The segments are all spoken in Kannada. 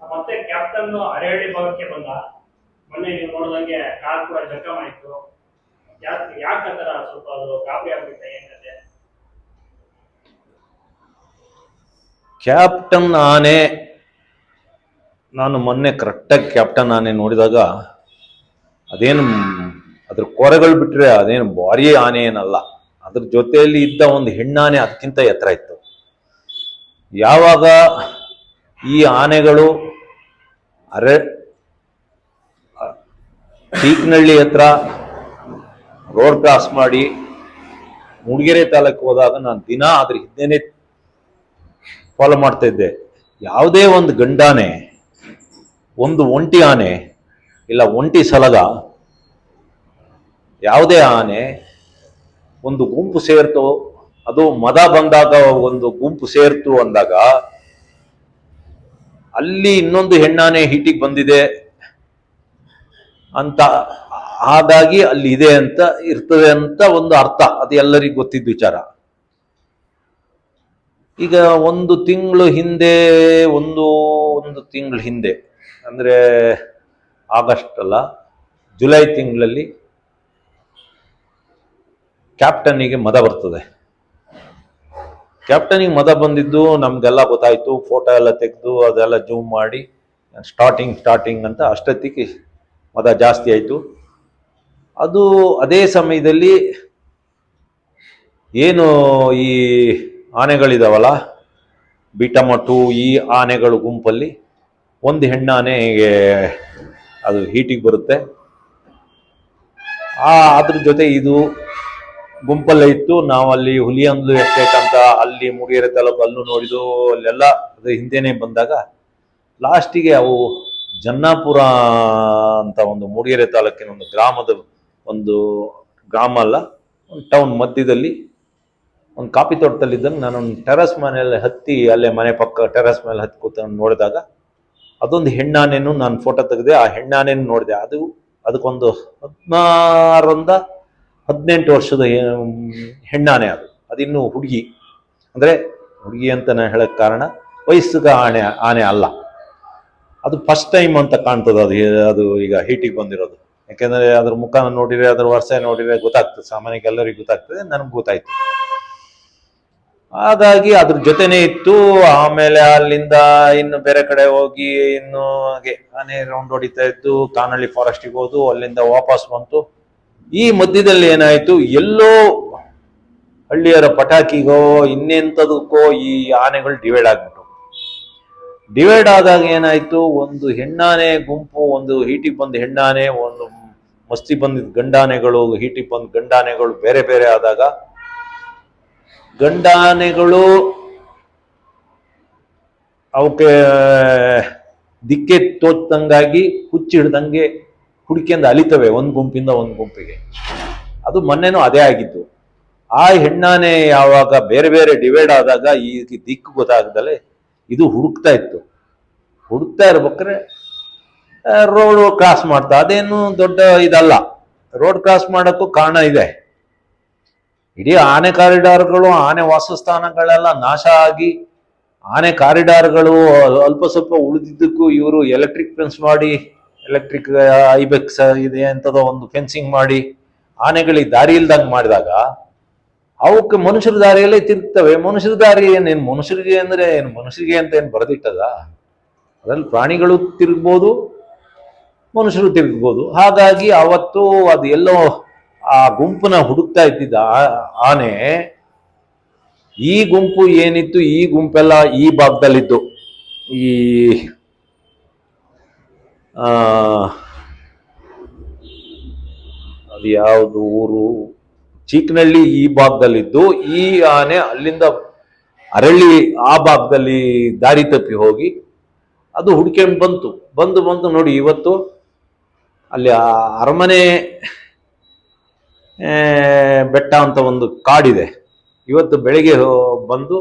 ಮತ್ತೆ ಕ್ಯಾಪ್ಟನ್ ಅರೆಹಳ್ಳಿ ಭಾಗಕ್ಕೆ ಬಂದ. ಮೊನ್ನೆ ನೀವು ನೋಡಿದಂಗೆ ಕಾರ್ ಕೂಡ ಜಖಮ್ ಆಯ್ತು ಯಾಕೆ ಆ ಸ್ವಲ್ಪ ಅದು ಕಾಪಿ ಆಗ್ಬಿಟ್ಟೆ ಏನ್ ಕತೆ? ಕ್ಯಾಪ್ಟನ್ ಆನೆ ನಾನು ಮೊನ್ನೆ ಕರೆಕ್ಟಾಗಿ ಕ್ಯಾಪ್ಟನ್ ಆನೆ ನೋಡಿದಾಗ ಅದೇನು ಅದ್ರ ಕೊರೆಗಳು ಬಿಟ್ಟರೆ ಅದೇನು ಭಾರಿ ಆನೆ ಏನಲ್ಲ. ಅದ್ರ ಜೊತೆಯಲ್ಲಿ ಇದ್ದ ಒಂದು ಹೆಣ್ಣಾನೆ ಅದಕ್ಕಿಂತ ಎತ್ತರ ಇತ್ತು. ಯಾವಾಗ ಈ ಆನೆಗಳು ಅರೆ ಪೀಕ್ನಳ್ಳಿ ಹತ್ರ ರೋಡ್ ಕ್ರಾಸ್ ಮಾಡಿ ಮೂಡಿಗೆರೆ ತಾಲೂಕು ಹೋದಾಗ ನಾನು ದಿನ ಅದ್ರ ಹಿಂದೆನೆ ಫಾಲೋ ಮಾಡ್ತಾ ಇದ್ದೆ. ಯಾವುದೇ ಒಂದು ಗಂಡಾನೆ, ಒಂದು ಒಂಟಿ ಆನೆ, ಇಲ್ಲ ಒಂಟಿ ಸಲಗ, ಯಾವುದೇ ಆನೆ ಒಂದು ಗುಂಪು ಸೇರ್ತು, ಅದು ಮದ ಬಂದಾಗ ಒಂದು ಗುಂಪು ಸೇರ್ತು ಅಂದಾಗ ಅಲ್ಲಿ ಇನ್ನೊಂದು ಹೆಣ್ಣಾನೆ ಹೀಟಿಗೆ ಬಂದಿದೆ ಅಂತ, ಹಾಗಾಗಿ ಅಲ್ಲಿ ಇದೆ ಅಂತ ಇರ್ತದೆ ಅಂತ ಒಂದು ಅರ್ಥ, ಅದು ಎಲ್ಲರಿಗೂ ಗೊತ್ತಿದ್ದ ವಿಚಾರ. ಈಗ ಒಂದು ತಿಂಗಳು ಹಿಂದೆ, ಒಂದು ಒಂದು ತಿಂಗಳು ಹಿಂದೆ, ಅಂದರೆ ಆಗಸ್ಟ್ ಅಲ್ಲ, ಜುಲೈ ತಿಂಗಳಲ್ಲಿ ಕ್ಯಾಪ್ಟನ್ನಿಗೆ ಮದ ಬರ್ತದೆ. ಕ್ಯಾಪ್ಟನಿಗೆ ಮದ ಬಂದಿದ್ದು, ನಮ್ಗೆಲ್ಲ ಗೊತ್ತಾಯ್ತು ಫೋಟೋ ಎಲ್ಲ ತೆಗೆದು ಅದೆಲ್ಲ ಜೂಮ್ ಮಾಡಿ ಸ್ಟಾರ್ಟಿಂಗ್ ಸ್ಟಾರ್ಟಿಂಗ್ ಅಂತ ಅಷ್ಟೊತ್ತಿಗೆ ಮದ ಜಾಸ್ತಿ ಆಯಿತು. ಅದು ಅದೇ ಸಮಯದಲ್ಲಿ ಏನು ಈ ಆನೆಗಳಿದಾವಲ್ಲ, ಬಿಟಮಟು ಈ ಆನೆಗಳು ಗುಂಪಲ್ಲಿ, ಒಂದು ಹೆಣ್ಣಾನೆಗೆ ಅದು ಹೀಟಿಗೆ ಬರುತ್ತೆ. ಆ, ಅದ್ರ ಜೊತೆ ಇದು ಗುಂಪಲ್ಲೇ ಇತ್ತು. ನಾವಲ್ಲಿ ಹುಲಿಯಂದು ಎಸ್ಟೇಟ್ ಅಂತ ಅಲ್ಲಿ ಮೂಡಿಗೆರೆ ತಾಲೂಕು ಅಲ್ಲೂ ನೋಡಿದ್ದು. ಅಲ್ಲೆಲ್ಲ ಅದ್ರ ಹಿಂದೆನೆ ಬಂದಾಗ ಲಾಸ್ಟಿಗೆ ಅವು ಜನ್ನಾಪುರ ಅಂತ ಒಂದು ಮೂಡಿಗೆರೆ ತಾಲೂಕಿನ ಒಂದು ಗ್ರಾಮದ ಒಂದು ಗ್ರಾಮ ಅಲ್ಲ, ಒಂದು ಟೌನ್ ಮಧ್ಯದಲ್ಲಿ ಒಂದು ಕಾಫಿ ತೋಟದಲ್ಲಿದ್ದಂಗೆ ನಾನು ಒಂದು ಟೆರಸ್ ಮನೆಯಲ್ಲಿ ಹತ್ತಿ ಅಲ್ಲೇ ಮನೆ ಪಕ್ಕ ಟೆರಸ್ ಮೇಲೆ ಹತ್ತಿ ಕೂತ ನೋಡಿದಾಗ ಅದೊಂದು ಹೆಣ್ಣಾನೇನು ನಾನು ಫೋಟೋ ತೆಗೆದೆ, ಆ ಹೆಣ್ಣಾನೇನು ನೋಡಿದೆ. ಅದು ಅದಕ್ಕೊಂದು ಹದಿನಾರರಿಂದ ಹದಿನೆಂಟು ವರ್ಷದ ಹೆಣ್ಣಾನೆ ಅದು. ಅದಿನ್ನೂ ಹುಡುಗಿ. ಅಂದರೆ ಹುಡುಗಿ ಅಂತ ನಾನು ಹೇಳೋಕ್ಕೆ ಕಾರಣ ವಯಸ್ಸಿಗ ಆನೆ ಆನೆ ಅಲ್ಲ. ಅದು ಫಸ್ಟ್ ಟೈಮ್ ಅಂತ ಕಾಣ್ತದೆ ಅದು ಅದು ಈಗ ಹೀಟಿಗೆ ಬಂದಿರೋದು. ಯಾಕೆಂದರೆ ಅದ್ರ ಮುಖ ನೋಡಿದ್ರೆ, ಅದ್ರ ವರ್ಷ ನೋಡಿದ್ರೆ ಗೊತ್ತಾಗ್ತದೆ. ಸಾಮಾನ್ಯಕ್ಕೆ ಎಲ್ಲರಿಗೂ ಗೊತ್ತಾಗ್ತದೆ, ನನಗೆ ಗೊತ್ತಾಯ್ತು. ಹಾಗಾಗಿ ಅದ್ರ ಜೊತೆನೇ ಇತ್ತು, ಆಮೇಲೆ ಅಲ್ಲಿಂದ ಇನ್ನು ಬೇರೆ ಕಡೆ ಹೋಗಿ ಇನ್ನು ಹಾಗೆ ಆನೆ ರೌಂಡ್ ಹೊಡಿತಾ ಇದ್ದು, ಕಾನಳ್ಳಿ ಫಾರೆಸ್ಟಿಗೆ ಹೋದು, ಅಲ್ಲಿಂದ ವಾಪಸ್ ಬಂತು. ಈ ಮಧ್ಯದಲ್ಲಿ ಏನಾಯ್ತು? ಎಲ್ಲೋ ಹಳ್ಳಿಯರ ಪಟಾಕಿಗೋ, ಇನ್ನೆಂಥದಕ್ಕೋ ಈ ಆನೆಗಳು ಡಿವೈಡ್ ಆಗ್ಬಿಟ್ಟು ಡಿವೈಡ್ ಆದಾಗ ಏನಾಯ್ತು? ಒಂದು ಹೆಣ್ಣಾನೆ ಗುಂಪು, ಒಂದು ಹೀಟಿಗೆ ಬಂದ ಹೆಣ್ಣಾನೆ, ಒಂದು ಮಸ್ತಿ ಬಂದಿದ್ದ ಗಂಡಾನೆಗಳು, ಹೀಟಿಗೆ ಬಂದ ಗಂಡಾನೆಗಳು ಬೇರೆ ಬೇರೆ ಆದಾಗ ಗಂಡಾನೆಗಳು ಅವಕ್ಕೆ ದಿಕ್ಕೆ ತೋಚದಂಗಾಗಿ ಹುಚ್ಚಿ ಹುಡುಕಿಂದ ಅಲಿತವೆ ಒಂದು ಗುಂಪಿಂದ ಒಂದು ಗುಂಪಿಗೆ. ಅದು ಮೊನ್ನೆನೂ ಅದೇ ಆಗಿತ್ತು ಆ ಹೆಣ್ಣಾನೆ ಯಾವಾಗ ಬೇರೆ ಬೇರೆ ಡಿವೈಡ್ ಆದಾಗ ಈ ದಿಕ್ಕು ಗೊತ್ತಾಗ್ದಲೆ ಇದು ಹುಡುಕ್ತಾ ಇತ್ತು. ಹುಡುಕ್ತಾ ಇರ್ಬೇಕ್ರೆ ರೋಡ್ ಕ್ರಾಸ್ ಮಾಡ್ತಾ. ಅದೇನು ದೊಡ್ಡ ಇದಲ್ಲ. ರೋಡ್ ಕ್ರಾಸ್ ಮಾಡೋಕ್ಕೂ ಕಾರಣ ಇದೆ. ಇಡೀ ಆನೆ ಕಾರಿಡಾರ್ಗಳು, ಆನೆ ವಾಸಸ್ಥಾನಗಳೆಲ್ಲ ನಾಶ ಆಗಿ ಆನೆ ಕಾರಿಡಾರ್ಗಳು ಅಲ್ಪ ಸ್ವಲ್ಪ ಉಳಿದಿದ್ದಕ್ಕೂ ಇವರು ಎಲೆಕ್ಟ್ರಿಕ್ ಫೆನ್ಸ್ ಮಾಡಿ ಎಲೆಕ್ಟ್ರಿಕ್ ಐಬೆಕ್ಸ್ ಇದೆ ಅಂತದೋ ಒಂದು ಫೆನ್ಸಿಂಗ್ ಮಾಡಿ ಆನೆಗಳಿಗೆ ದಾರಿ ಇಲ್ದಂಗೆ ಮಾಡಿದಾಗ ಅವಕ್ಕೆ ಮನುಷ್ಯರ ದಾರಿಯಲ್ಲೇ ತಿರುಗ್ತವೆ. ಮನುಷ್ಯರ ದಾರಿ ಏನೇನು ಮನುಷ್ಯರಿಗೆ ಅಂದ್ರೆ ಏನು ಮನುಷ್ಯರಿಗೆ ಅಂತ ಏನು ಬರೆದಿಟ್ಟದ? ಅದ್ರಲ್ಲಿ ಪ್ರಾಣಿಗಳು ತಿರುಗ್ಬೋದು, ಮನುಷ್ಯರು ತಿರುಗ್ಬೋದು. ಹಾಗಾಗಿ ಅವತ್ತು ಅದು ಎಲ್ಲೋ ಆ ಗುಂಪನ್ನ ಹುಡುಕ್ತಾ ಇದ್ದಿದ್ದ ಆನೆ ಈ ಗುಂಪು ಏನಿತ್ತು? ಈ ಗುಂಪೆಲ್ಲ ಈ ಭಾಗದಲ್ಲಿದ್ದು. ಈ ಅದು ಯಾವುದು ಊರು? ಚೀಕ್ನಳ್ಳಿ ಈ ಭಾಗದಲ್ಲಿದ್ದು, ಈ ಆನೆ ಅಲ್ಲಿಂದ ಅರಳಿ ಆ ಭಾಗದಲ್ಲಿ ದಾರಿ ತಪ್ಪಿ ಹೋಗಿ ಅದು ಹುಡ್ಕೊಂಡು ಬಂತು. ಬಂದು ಬಂದು ನೋಡಿ, ಇವತ್ತು ಅಲ್ಲಿ ಆ ಅರಮನೆ ಬೆಟ್ಟ ಅಂತ ಒಂದು ಕಾಡಿದೆ. ಇವತ್ತು ಬೆಳಗ್ಗೆ ಬಂದು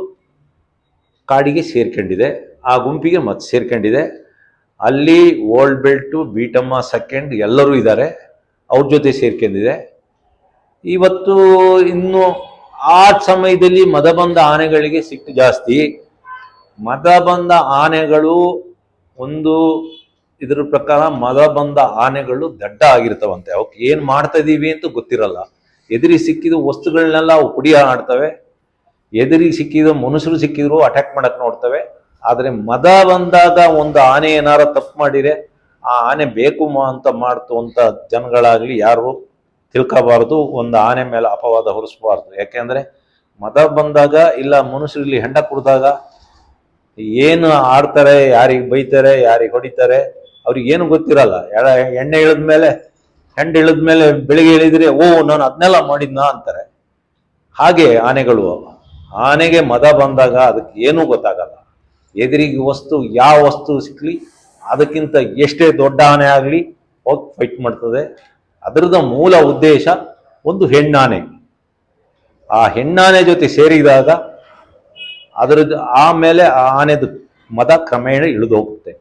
ಕಾಡಿಗೆ ಸೇರ್ಕೊಂಡಿದೆ, ಆ ಗುಂಪಿಗೆ ಮತ್ತೆ ಸೇರ್ಕೊಂಡಿದೆ. ಅಲ್ಲಿ ಓಲ್ಡ್ ಬೆಲ್ಟು ಬೀಟಮ್ಮ ಸೆಕೆಂಡ್ ಎಲ್ಲರೂ ಇದ್ದಾರೆ. ಅವ್ರ ಜೊತೆ ಸೇರ್ಕೊಂಡಿದೆ. ಇವತ್ತು ಇನ್ನು ಆ ಸಮಯದಲ್ಲಿ ಮದ ಬಂದ ಆನೆಗಳಿಗೆ ಸಿಟ್ಟು ಜಾಸ್ತಿ. ಮದ ಬಂದ ಆನೆಗಳು ಒಂದು ಇದ್ರ ಪ್ರಕಾರ ಮದ ಬಂದ ಆನೆಗಳು ದಡ್ಡ ಆಗಿರ್ತವಂತೆ. ಅವಕ್ಕೆ ಏನು ಮಾಡ್ತಾ ಇದೀವಿ ಅಂತ ಗೊತ್ತಿರಲ್ಲ. ಎದುರಿ ಸಿಕ್ಕಿದ ವಸ್ತುಗಳನ್ನೆಲ್ಲ ಅವು ಪುಡಿ ಆಡ್ತವೆ. ಎದುರಿಗೆ ಸಿಕ್ಕಿದ ಮನುಷ್ಯರು ಸಿಕ್ಕಿದ್ರು ಅಟ್ಯಾಕ್ ಮಾಡಕ್ ನೋಡ್ತವೆ. ಆದ್ರೆ ಮದ ಬಂದಾಗ ಒಂದು ಆನೆ ಏನಾರ ತಪ್ಪು ಮಾಡಿದರೆ ಆ ಆನೆ ಬೇಕು ಮಾ ಅಂತ ಮಾಡ್ತು ಅಂತ ಜನಗಳಾಗ್ಲಿ ಯಾರು ತಿಳ್ಕೋಬಾರ್ದು, ಒಂದು ಆನೆ ಮೇಲೆ ಅಪವಾದ ಹೊರಿಸಬಾರ್ದು. ಯಾಕೆಂದ್ರೆ ಮದ ಬಂದಾಗ ಇಲ್ಲ ಮನುಷ್ಯರಲ್ಲಿ ಹೆಂಡ ಕುಡಿದಾಗ ಏನು ಆಡ್ತಾರೆ, ಯಾರಿಗೆ ಬೈತಾರೆ, ಯಾರಿಗೆ ಹೊಡಿತಾರೆ, ಅವ್ರಿಗೆ ಏನು ಗೊತ್ತಿರಲ್ಲ. ಎಣ್ಣೆ ಇಳಿದ್ಮೇಲೆ ಹೆಂಡ ಇಳಿದ್ಮೇಲೆ ಬೆಳಿಗ್ಗೆ ಇಳಿದ್ರೆ, ಓ, ನಾನು ಅದನ್ನೆಲ್ಲ ಮಾಡಿದ್ನಾ ಅಂತಾರೆ. ಹಾಗೆ ಆನೆಗಳು ಅವ. ಆನೆಗೆ ಮದ ಬಂದಾಗ ಅದಕ್ಕೆ ಏನೂ ಗೊತ್ತಾಗಲ್ಲ. ಎದುರಿಗೆ ವಸ್ತು ಯಾವ ವಸ್ತು ಸಿಕ್ಕಲಿ ಅದಕ್ಕಿಂತ ಎಷ್ಟೇ ದೊಡ್ಡ ಆನೆ ಆಗಲಿ, ಹೋಗಿ ಫೈಟ್ ಮಾಡ್ತದೆ. ಅದರದ ಮೂಲ ಉದ್ದೇಶ ಒಂದು ಹೆಣ್ಣಾನೆ. ಆ ಹೆಣ್ಣಾನೆ ಜೊತೆ ಸೇರಿದಾಗ ಅದರದ್ದು ಆಮೇಲೆ ಆ ಆನೆದು ಮದ ಕ್ರಮೇಣ ಇಳಿದು ಹೋಗುತ್ತೆ.